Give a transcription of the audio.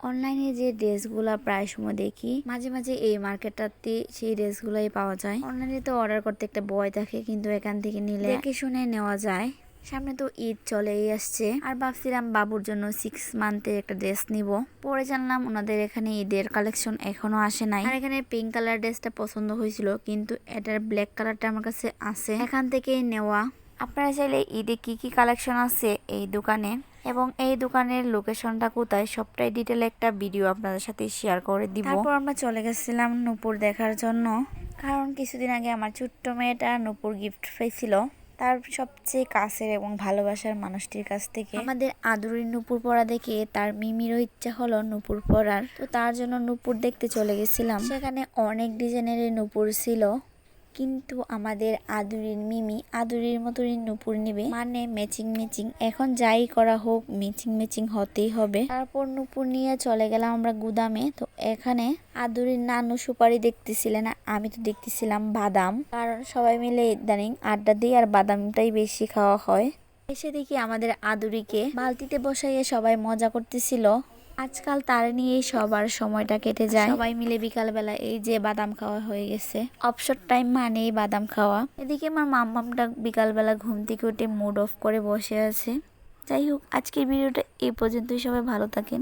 অনলাইনে যে ড্রেসগুলো প্রায় সময় দেখি, মাঝে মাঝে এই মার্কেটটাতে সেই ড্রেসগুলোই পাওয়া যায়। অনলাইনে তো অর্ডার করতে একটা বয় থাকে, কিন্তু এখান থেকে নিলে দেখে শুনে নেওয়া যায়। সামনে তো ঈদ চলেই আসছে, আর ভাবছিলাম বাবুর জন্য সিক্স মান্থের একটা ড্রেস নিব। পরে জানলাম ওনাদের এখানে ঈদের কালেকশন এখনও আসে নাই। আর এখানে পিঙ্ক কালার ড্রেসটা পছন্দ হয়েছিল, কিন্তু এটার ব্ল্যাক কালারটা আমার কাছে আছে। এখান থেকেই নেওয়া। আপনারা চাইলে ঈদে কি কি কালেকশন আছে এই দোকানে? এবং এই দোকানের লোকেশনটা কোথায় সবটাই ডিটেলে একটা ভিডিও আপনাদের সাথে শেয়ার করে দিব। তারপর আমরা চলে গেছিলাম নূপুর দেখার জন্য। কারণ কিছুদিন আগে আমার ছোট্ট মেয়েটা নূপুর গিফট পেয়েছিল। তার সবচেয়ে কাছের এবং ভালোবাসার মানুষটির কাছ থেকে। আমাদের আদুরি নূপুর পরা দেখে তার মিমিরও ইচ্ছা হলো নূপুর পরার তো তার জন্য নূপুর দেখতে চলে গেছিলাম। সেখানে অনেক ডিজাইনের নূপুর ছিল। কিন্তু আমাদের আদুরির মিমি আদুরির মতনই নুপুর নিবে। মানে ম্যাচিং ম্যাচিং। এখন যাই করা হোক, ম্যাচিং ম্যাচিং হতেই হবে। তারপর নুপুর নিয়ে চলে গেলাম আমরা গুদামে। তো এখানে আদুরির নানু সুপারি দেখতেছিলেন আমি তো দেখতেছিলাম বাদাম। কারণ সবাই মিলে ইদানিং আড্ডা দিই আর বাদামটাই বেশি খাওয়া হয়। এসে দেখি আমাদের আদুরিকে বালতিতে বসাইয়ে সবাই মজা করতেছিল। আজকাল তার নিয়েই সবার সময়টা কেটে যায়। সবাই মিলে বিকালবেলা এই যে বাদাম খাওয়া হয়ে গেছে। অবসর টাইম মানেই বাদাম খাওয়া। এদিকে আমার মাম মাম্মামটা বিকালবেলা ঘুম থেকে উঠে মুড অফ করে বসে আছে। যাই হোক আজকের ভিডিওটা এই পর্যন্তই। সবাই ভালো থাকেন।